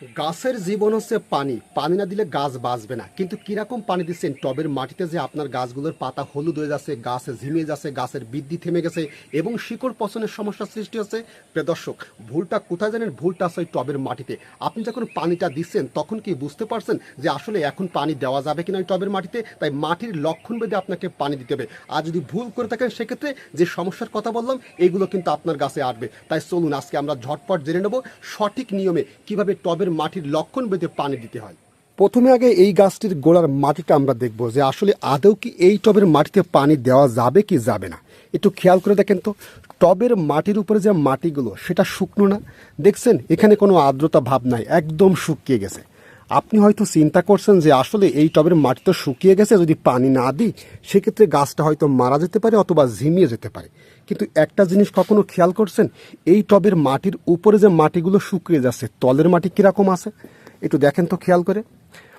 গাছের জীবন হচ্ছে পানি। পানি না দিলে গাছ বাঁচবে না। কিন্তু কীরকম পানি দিচ্ছেন? টবের মাটিতে যে আপনার গাছগুলোর পাতা হলুদ হয়ে যাচ্ছে, গাছ ঝিমিয়ে যাচ্ছে, গাছের বৃদ্ধি থেমে গেছে এবং শিকড় পচনের সমস্যার সৃষ্টি হচ্ছে। দর্শক, ভুলটা কোথায় জানেন? ভুলটা আছে টবের মাটিতে। আপনি যখন পানিটা দিচ্ছেন, তখন কি বুঝতে পারছেন যে আসলে এখন পানি দেওয়া যাবে কিনা টবের মাটিতে? তাই মাটির লক্ষণ বেঁধে আপনাকে পানি দিতে হবে। আর যদি ভুল করে থাকেন, সেক্ষেত্রে যে সমস্যার কথা বললাম এইগুলো কিন্তু আপনার গাছে আসবে। তাই চলুন, আজকে আমরা ঝটপট জেনে নেব সঠিক নিয়মে কীভাবে টবের মাটির লক্ষণ বেঁধে পানি দিতে হয়। প্রথমে আগে এই গাছটির গোড়ার মাটিটা আমরা দেখব যে আসলে আদৌ কি এই টবের মাটিতে পানি দেওয়া যাবে কি যাবে না। একটু খেয়াল করে দেখেন তো, টবের মাটির উপরে যে মাটিগুলো সেটা শুকনো না। দেখছেন? এখানে কোনো আর্দ্রতা ভাব নাই, একদম শুকিয়ে গেছে। আপনি হয়তো চিন্তা করছেন যে আসলে এই টবের মাটি তো শুকিয়ে গেছে, যদি পানি না দিই, সেক্ষেত্রে গাছটা হয়তো মারা যেতে পারে অথবা ঝিমিয়ে যেতে পারে। কিন্তু একটা জিনিস কখনো খেয়াল করছেন? এই টবের মাটির উপরে যে মাটিগুলো শুকিয়ে যাচ্ছে, তলের মাটি কীরকম আছে? একটু দেখেন তো খেয়াল করে।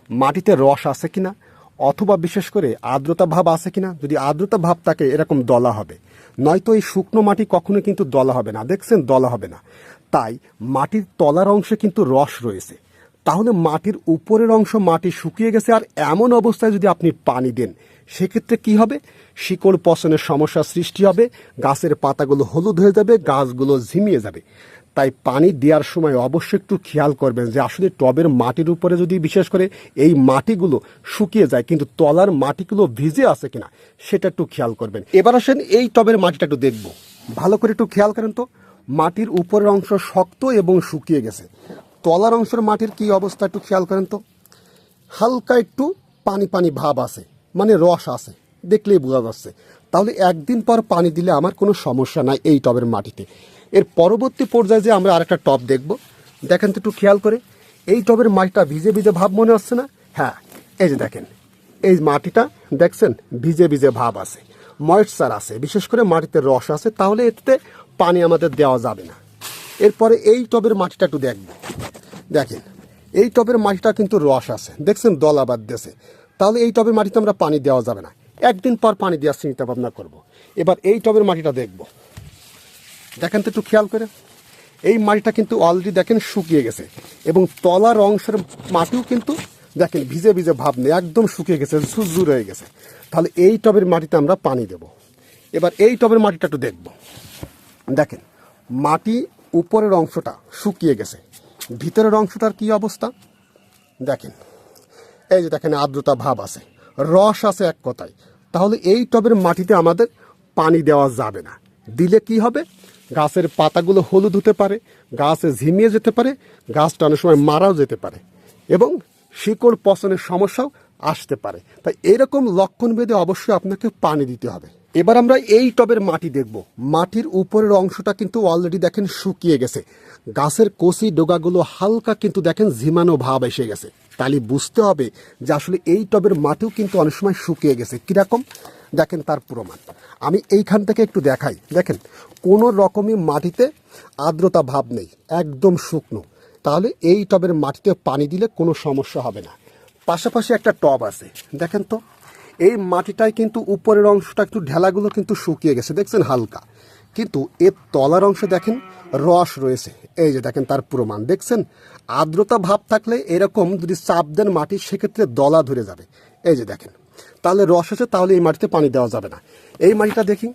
মাটিতে রস আছে কিনা? অথবা বিশেষ করে আর্দ্রতা ভাব আছে কিনা? যদি আর্দ্রতা ভাব থাকে, এরকম দলা হবে। নয়তো এই শুকনো মাটি কখনো কিন্তু দলা হবে না। দেখছেন, দলা হবে না। তাই মাটির তলার অংশে কিন্তু রস রয়েছে। তাহলে মাটির উপরের অংশ মাটি শুকিয়ে গেছে আর এমন অবস্থায় যদি আপনি পানি দেন, সেক্ষেত্রে কি হবে? শিকড় পচনের সমস্যা সৃষ্টি হবে, গাছের পাতাগুলো হলুদ হয়ে যাবে, গাছগুলো ঝিমিয়ে যাবে। তাই পানি দেওয়ার সময় অবশ্যই একটু খেয়াল করবেন যে আসলে টবের মাটির উপরে যদি বিশেষ করে এই মাটিগুলো শুকিয়ে যায়, কিন্তু তলার মাটিগুলো ভিজে আছে কিনা, সেটা একটু খেয়াল করবেন। এবার আসেন এই টবের মাটিটা একটু দেখব। ভালো করে একটু খেয়াল করেন তো। মাটির উপরের অংশ শক্ত এবং শুকিয়ে গেছে। তলার অংশের মাটির কি অবস্থা একটু খেয়াল করেন তো। হালকা একটু পানি পানি ভাব আছে মানে রস আছে, দেখলেই বোঝা যাচ্ছে। তাহলে একদিন পর পানি দিলে আমার কোনো সমস্যা নাই এই টবের মাটিতে। এর পরবর্তী পর্যায়ে যে আমরা আরেকটা টব দেখব, দেখেন তো একটু খেয়াল করে, এই টবের মাটিটা ভিজে ভিজে ভাব মনে হচ্ছে না? হ্যাঁ এই যে দেখেন, এই মাটিটা দেখছেন, ভিজে ভিজে ভাব আছে ময়েশ্চার আছে, বিশেষ করে মাটিতে রস আছে, তাহলে এতে পানি আমাদের দেওয়া যাবে না। এরপরে এই টবের মাটিটা একটু দেখব। দেখেন, এই টবের মাটিটা কিন্তু রস আছে। দেখছেন, দলা বাদ দিয়েছে। তাহলে এই টবের মাটিতে আমরা পানি দেওয়া যাবে না। একদিন পর পানি দেওয়ার চিন্তা ভাবনা করব। এবার এই টবের মাটিটা দেখব। দেখেন তো একটু খেয়াল করে। এই মাটিটা কিন্তু অলরেডি দেখেন শুকিয়ে গেছে এবং তলার অংশের মাটিও কিন্তু দেখেন ভিজে ভিজে ভাব নেই, একদম শুকিয়ে গেছে সুজুর হয়ে গেছে। তাহলে এই টবের মাটিতে আমরা পানি দেব। এবার এই টবের মাটিটা একটু দেখব। দেখেন, মাটি উপরের অংশটা শুকিয়ে গেছে। ভিতরের অংশটার কি অবস্থা? দেখেন, এই যে দেখেন, আর্দ্রতা ভাব আছে, রস আছে এক কথায়। তাহলে এই টবের মাটিতে আমাদের পানি দেওয়া যাবে না। দিলে কি হবে? গাছের পাতাগুলো হলুদ হতে পারে, গাছে ঝিমিয়ে যেতে পারে, গাছটা অনেক সময় মারাও যেতে পারে এবং শিকড় পচনের সমস্যাও আসতে পারে। তাই এরকম লক্ষণ ভেদে অবশ্যই আপনাকে পানি দিতে হবে। এবার আমরা এই টবের মাটি দেখব। মাটির উপরের অংশটা কিন্তু অলরেডি দেখেন শুকিয়ে গেছে। গাছের কচি ডোগাগুলো হালকা কিন্তু দেখেন ঝিমানো ভাব এসে গেছে। তাহলে বুঝতে হবে যে আসলে এই টবের মাটিও কিন্তু অনেক সময় শুকিয়ে গেছে। কীরকম? দেখেন তার প্রমাণ আমি এইখান থেকে একটু দেখাই। দেখেন, কোনো রকমই মাটিতে আর্দ্রতা ভাব নেই। একদম শুকনো। তাহলে এই টবের মাটিতে পানি দিলে কোনো সমস্যা হবে না। পাশাপাশি একটা টব আছে। দেখেন তো, এই মাটিটায় কিন্তু উপরের অংশটা একটু ঢেলাগুলো কিন্তু শুকিয়ে গেছে, দেখছেন হালকা। কিন্তু এর তলার অংশে দেখেন রস রয়েছে। এই যে দেখেন তার প্রমাণ, দেখছেন? আর্দ্রতা ভাব থাকলে এরকম যদি চাপ দেন মাটি, সেক্ষেত্রে দলা ধরে যাবে। এই যে দেখেন, তাহলে রস আছে, তাহলে এই মাটিতে পানি দেওয়া যাবে না। এই মাটিটা দেখি,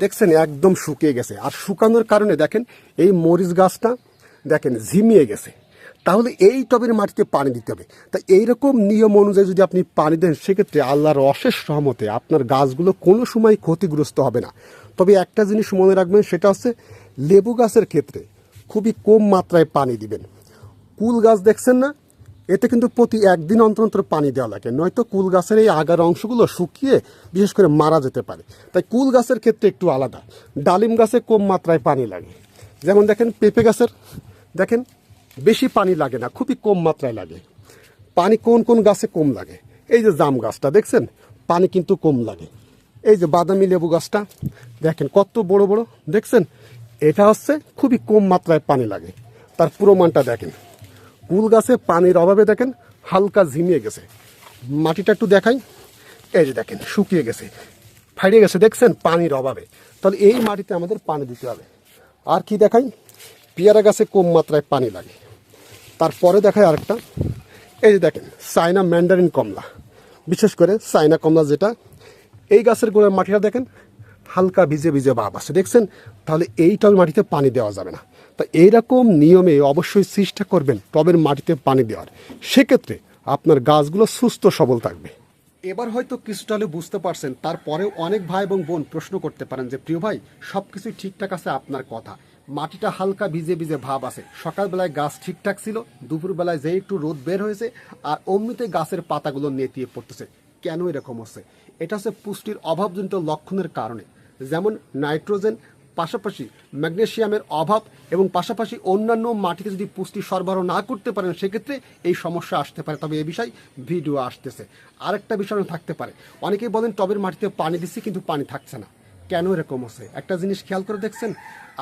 দেখছেন একদম শুকিয়ে গেছে। আর শুকানোর কারণে দেখেন, এই মরিচ গাছটা দেখেন ঝিমিয়ে গেছে। তাহলে এই টবের মাটিতে পানি দিতে হবে। তা এইরকম নিয়ম অনুযায়ী যদি আপনি পানি দেন, সেক্ষেত্রে আল্লাহর অশেষ সহমতে আপনার গাছগুলো কোনো সময় ক্ষতিগ্রস্ত হবে না। তবে একটা জিনিস মনে রাখবেন, সেটা হচ্ছে লেবু গাছের ক্ষেত্রে খুবই কম মাত্রায় পানি দিবেন। কুল গাছ দেখছেন না? এতে কিন্তু প্রতি একদিন অন্তর অন্তর পানি দেওয়া লাগে। নয়তো কুল গাছের এই আগার অংশগুলো শুকিয়ে বিশেষ করে মারা যেতে পারে। তাই কুল গাছের ক্ষেত্রে একটু আলাদা। ডালিম গাছে কম মাত্রায় পানি লাগে। যেমন দেখেন পেঁপে গাছের। দেখেন বেশি পানি লাগে না, খুবই কম মাত্রায় লাগে। পানি কোন কোন গাছে কম লাগে? এই যে জাম গাছটা, দেখছেন? পানি কিন্তু কম লাগে। এই যে বাদামি লেবু গাছটা, দেখেন কত বড় বড়, দেখছেন? এটা হচ্ছে খুবই কম মাত্রায় পানি লাগে। তার প্রমাণটা দেখেন। কুল গাছে পানির অভাবে দেখেন হালকা ঝিমিয়ে গেছে। মাটিটা একটু দেখাই। এই যে দেখেন, শুকিয়ে গেছে। ফাইড়ে গেছে, দেখছেন? পানির অভাবে। তাহলে এই মাটিতে আমাদের পানি দিতে হবে। আর কি দেখাই? পেয়ারা গাছে কম মাত্রায় পানি লাগে। তারপরে দেখায় আরেকটা। এই যে দেখেন চায়না ম্যান্ডারিন কমলা। বিশেষ করে চায়না কমলা যেটা, এই গাছের গোড়ার মাটিটা দেখেন, হালকা ভিজে ভিজে ভাব আছে দেখছেন? তাহলে এই টবের মাটিতে পানি দেওয়া যাবে না। তা এইরকম নিয়মে অবশ্যই চেষ্টা করবেন টবের মাটিতে পানি দেওয়ার। সেক্ষেত্রে আপনার গাছগুলো সুস্থ, সবল থাকবে। এবার হয়তো কিছুটা হলে বুঝতে পারছেন, তারপরেও অনেক ভাই এবং বোন প্রশ্ন করতে পারেন যে, প্রিয় ভাই সব কিছুই ঠিকঠাক আছে আপনার কথা। মাটিটা হালকা ভিজে ভিজে ভাব আছে। সকালবেলায় গাছ ঠিকঠাক ছিল, দুপুরবেলায় যে একটু রোদ বের হয়েছে, আর অমনিতে গাছের পাতাগুলো নেতিয়ে পড়তেছে। কেন এরকম হচ্ছে? এটা হচ্ছে পুষ্টির অভাবজনিত লক্ষণের কারণে। যেমন নাইট্রোজেন, পাশাপাশি ম্যাগনেসিয়ামের অভাব এবং পাশাপাশি অন্যান্য মাটিতে যদি পুষ্টি সরবরাহ না করতে পারেন, সেক্ষেত্রে এই সমস্যা আসতে পারে। তবে এ বিষয়ে ভিডিও আসতেছে। আরেকটা বিষয় থাকতে পারে। অনেকেই বলেন টবের মাটিতে পানি দিচ্ছি, কিন্তু পানি থাকছে না। কেন এরকম হচ্ছে? একটা জিনিস খেয়াল করে দেখছেন,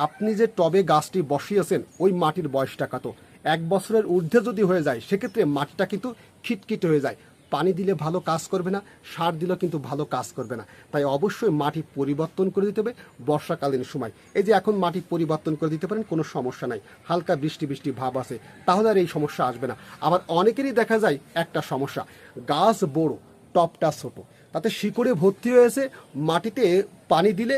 আপনি যে টবে গাছটি বসিয়েছেন, ওই মাটির বয়সটা কত? এক বছরের ঊর্ধ্বে যদি হয়ে যায়, সেক্ষেত্রে মাটিটা কিন্তু খিটখিটে হয়ে যায়। পানি দিলে ভালো কাজ করবে না, সার দিলেও কিন্তু ভালো কাজ করবে না। তাই অবশ্যই মাটি পরিবর্তন করে দিতে হবে বর্ষাকালীন সময়। এই যে এখন মাটি পরিবর্তন করে দিতে পারেন, কোনো সমস্যা নাই। হালকা বৃষ্টি বৃষ্টি ভাব আছে, তাহলে আর এই সমস্যা আসবে না। আবার অনেকেরই দেখা যায় একটা সমস্যা, গাছ বড়, টপটা ছোট, তাতে শিকড়ে ভর্তি হয়েছে, মাটিতে পানি দিলে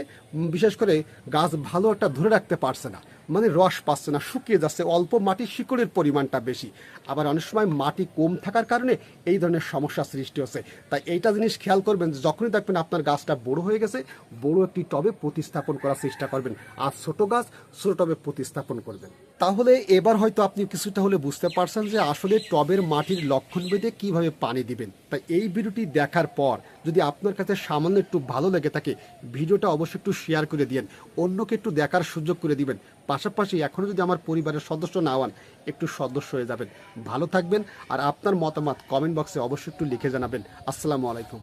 বিশেষ করে গাছ ভালো একটা ধরে রাখতে পারছে না। মানে রস পাচ্ছে না, শুকিয়ে যাচ্ছে, অল্প মাটির শিকড়ের পরিমাণটা বেশি। আবার অনেক সময় মাটি কম থাকার কারণে এই ধরনের সমস্যা সৃষ্টি হচ্ছে। তাই এইটা জিনিস খেয়াল করবেন যে যখনই দেখবেন আপনার গাছটা বড় হয়ে গেছে, বড় একটি টবে প্রতিস্থাপন করার চেষ্টা করবেন। আর ছোট গাছ ছোট টবে প্রতিস্থাপন করবেন। তাহলে এবার হয়তো আপনি কিছুটা হলে বুঝতে পারছেন যে আসলে টবের মাটির লক্ষণ বেঁধে কীভাবে পানি দিবেন। তাই এই ভিডিওটি দেখার পর যদি আপনার কাছে সামান্য একটু ভালো লেগে থাকে, ভিডিওটা অবশ্যই একটু শেয়ার করে দিয়েন। অন্যকে একটু দেখার সুযোগ করে দিবেন। পাশাপাশি এখনও যদি আমার পরিবারের সদস্য না হন, একটু সদস্য হয়ে যাবেন। ভালো থাকবেন আর আপনার মতামত কমেন্ট বক্সে অবশ্যই একটু লিখে জানাবেন। আসসালামু আলাইকুম।